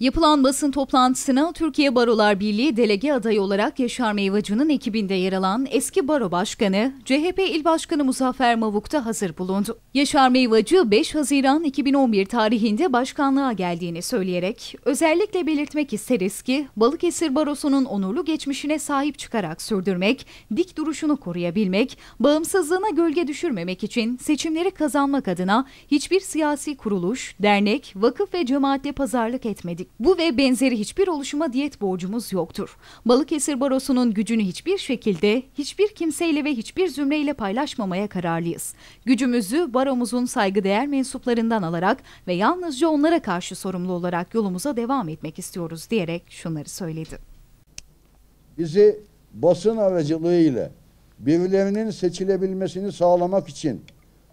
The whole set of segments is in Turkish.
Yapılan basın toplantısına Türkiye Barolar Birliği delege adayı olarak Yaşar Meyvacı'nın ekibinde yer alan eski baro başkanı, CHP İl Başkanı Muzaffer Mavuk da hazır bulundu. Yaşar Meyvacı 5 Haziran 2011 tarihinde başkanlığa geldiğini söyleyerek, özellikle belirtmek isteriz ki Balıkesir Barosu'nun onurlu geçmişine sahip çıkarak sürdürmek, dik duruşunu koruyabilmek, bağımsızlığına gölge düşürmemek için seçimleri kazanmak adına hiçbir siyasi kuruluş, dernek, vakıf ve cemaatle pazarlık etmedik. Bu ve benzeri hiçbir oluşuma diyet borcumuz yoktur. Balıkesir Barosu'nun gücünü hiçbir şekilde, hiçbir kimseyle ve hiçbir zümreyle paylaşmamaya kararlıyız. Gücümüzü baromuzun saygıdeğer mensuplarından alarak ve yalnızca onlara karşı sorumlu olarak yolumuza devam etmek istiyoruz diyerek şunları söyledi. Bizi basın aracılığıyla birilerinin seçilebilmesini sağlamak için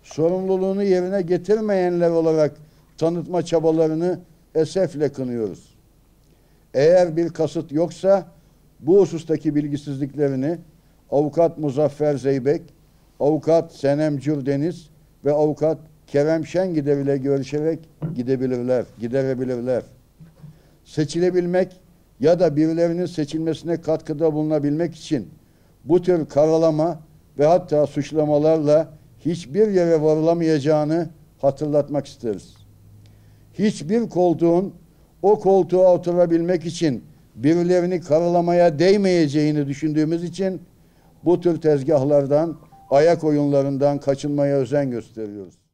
sorumluluğunu yerine getirmeyenler olarak tanıtma çabalarını esefle kınıyoruz. Eğer bir kasıt yoksa bu husustaki bilgisizliklerini avukat Muzaffer Zeybek, avukat Senem Cürdeniz ve avukat Kerem Şengide ile görüşerek gidebilirler, giderebilirler. Seçilebilmek ya da birilerinin seçilmesine katkıda bulunabilmek için bu tür karalama ve hatta suçlamalarla hiçbir yere varılamayacağını hatırlatmak isteriz hiçbir koltuğun o koltuğa oturabilmek için birilerini karalamaya değmeyeceğini düşündüğümüz için bu tür tezgahlardan, ayak oyunlarından kaçınmaya özen gösteriyoruz.